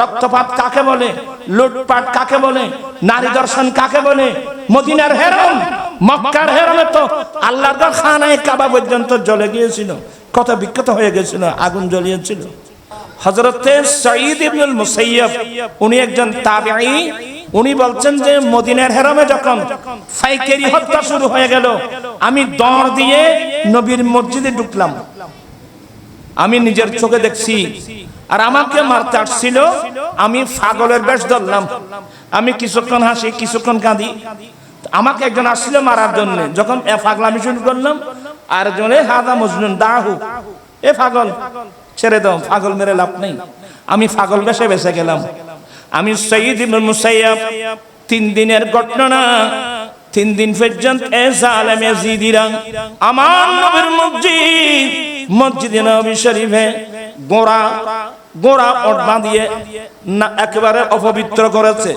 রক্তপাত কাকে বলে? লুটপাট কাকে বলে? নারী দর্শন কাকে বলে? মদিনার হেরম, মক্কার হেরমে তো আল্লাহর খানায় কাবা পর্যন্ত জ্বলে গিয়েছিল। কত বিখ্যাত হয়ে গেছিল আগুন জ্বলিয়েছিল। উনি একজন উনি বলছেন যে মদিনার হেরমে শুরু হয়ে গেল, আমি দর দিয়ে নবীর মসজিদে ঢুকলাম। আমি নিজের চোখে দেখছি। আর আমাকে মারতে আসছিল, আমি পাগলের বেশ ধরলাম। আমি কিছুক্ষণ হাসি, কিছুক্ষণ কাঁদি। আমাকে একজন আসছিল মারার জন্য। যখন এ পাগলামি শুরু করলাম, আর জনে হাদা মজনুন, দাহু। এ পাগল, ছেড়ে দাও, পাগল মেরে লাভ নেই। আমি পাগল বেশে বেসে গেলাম। আমি সঈদ মুসাইয়াব, তিন দিনের ঘটনা তিন দিন পর্যন্ত আমার নবীর মসজিদ, মসজিদে নবী শরীফে গোড়া গোড়া ওট বাঁধিয়ে না একেবারে অপবিত্র করেছে।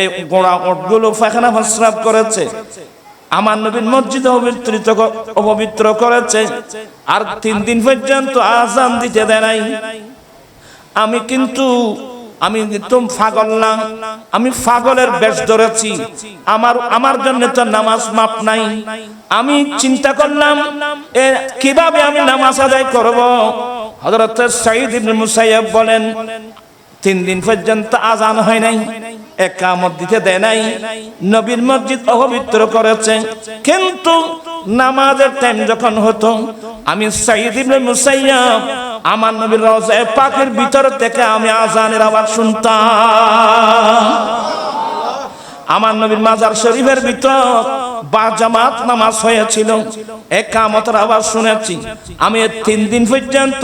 এই গোড়া ওটগুলো পায়খানা প্রস্রাব করেছে। আমার নবীর মসজিদ অপবিত্রিত অপবিত্র করেছে। আর তিন দিন পর্যন্ত আজান দিতে দেয় নাই। আমি কিন্তু আমি একদম পাগল না। আমি পাগলের বেশ ধরেছি। আমার আমার জন্য তো নামাজ মাপ নাই। আমি চিন্তা করলাম, এ কীভাবে আমি নামাজ আদায় করব? হযরত সাঈদ ইবনে মুসাইয়্যিব বলেন, তিন দিন পর্যন্ত আজান হয় নাই, একামত দিতে দেয় নাই। নবীর মসজিদ অপবিত্র করেছে। কিন্তু নামাজের টাইম যখন হতো, আমি সাইদ ইবনে মুসাইয়াব আমার নবীর রওজায়ে পাকের ভিতর থেকে আমি আজানের আওয়াজ শুনতাম। আমার নবীর মাজার শরীফের ভিতর বা জামাত নামাজ হয়েছিল। একামতের আওয়াজ শুনেছি। আমি তিন দিন পর্যন্ত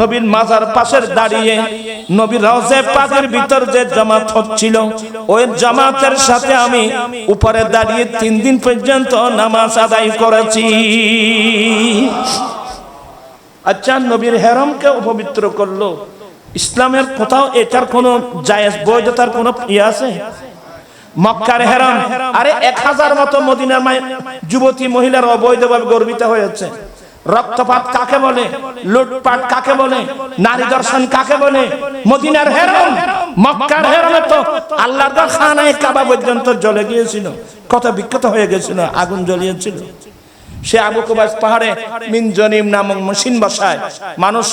নবীর মাজার পাশের দাঁড়িয়ে নবীর রওজে পাকের ভিতর যে জামাত হচ্ছিল, ওই জামাতের সাথে আমি উপরে দাঁড়িয়ে তিন দিন পর্যন্ত নামাজ আদায় করেছি। আচ্ছা নবীর হেরমকে অপবিত্র করল। ইসলামের কোথাও এটার কোনো জায়েজ বৈধতার কোনো ইয়ে আছে? মক্কার আরে, এক হাজার মতো মদিনার যুবতী মহিলার অবৈধভাবে গর্বিত হয়েছে। রক্তপাত কাকে বলে? লুটপাট কাকে বলে? নারী দর্শন কাকে বলে? মদিনার হেরম। মক্কার হেরমে তো আল্লাহর খানায় কাবা পর্যন্ত জ্বলে গিয়েছিল। কত বিখ্যাত হয়ে গেছিল আগুন জ্বলিয়েছিল। সে আবু কুবাস পাহাড়ে মিনজনিম নামক মসিন বসায় মানুষ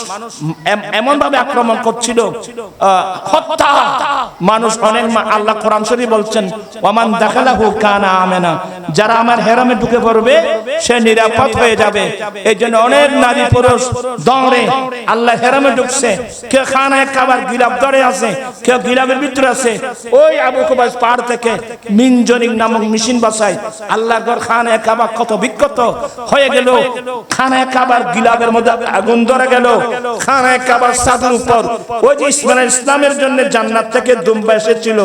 এমন ভাবে আক্রমণ করছিল হত্যা। মানুষ অনেক আল্লাহ কোরআন শরীফ বলছেন ওমান দাখালাহু কানা আমেনা। যারা আমার হেরামে ঢুকে পড়বে, সে নিরাপদ হয়ে যাবে। এই জন্য অনেক নারী পুরুষ দৌড়ে, আল্লাহ হেরামে ঢুকছে। কেউ খানায় কাবার গিলাপ ধরে আছে, কেউ গিলাপের ভিতরে আছে। ওই আবু কুবাস পাহাড় থেকে মিনজনিক নামক মেশিন বসায় আল্লাহ ঘর খানায় কাবা কত বিক্ষত হয়ে গেল। খানায় কাবার গিলাপের মধ্যে আগুন ধরে গেল। খানায় কাবার সাদের উপর ওই যে ইসমাইল ইসলামের জন্য জান্নাত থেকে দুম্বা এসেছিল,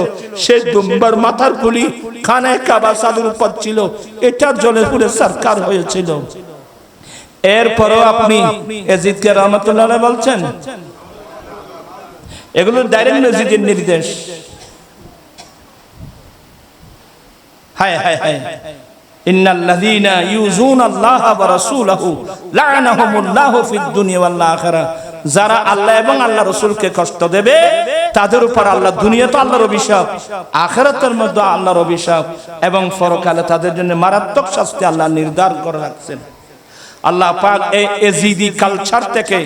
সেই দুম্বার মাথার খুলি খানায় কাবার সাদের উপর ছিল। এটা জলে পুরে সরকার হয়েছিল। এরপরও আপনি এজিদকে রহমতুল্লাহ বলছেন, এগুলো ডাইরেক্ট মসজিদের নির্দেশ। হায় হায় হায়। দুনিয়া যারা আল্লাহ এবং আল্লাহ রাসূলকে কষ্ট দেবে, তাদের উপর আল্লাহ দুনিয়াতে আল্লাহর অভিশাপ, আখিরাতের মধ্যে আল্লাহর অভিশাপ, এবং পরকালে তাদের জন্য মারাত্মক শাস্তি আল্লাহ নির্ধারণ করে রাখছেন। আল্লাহ পাক এই এজিদি কালচার থেকে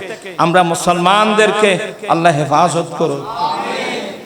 আমরা মুসলমানদেরকে আল্লাহ হেফাজত করুন।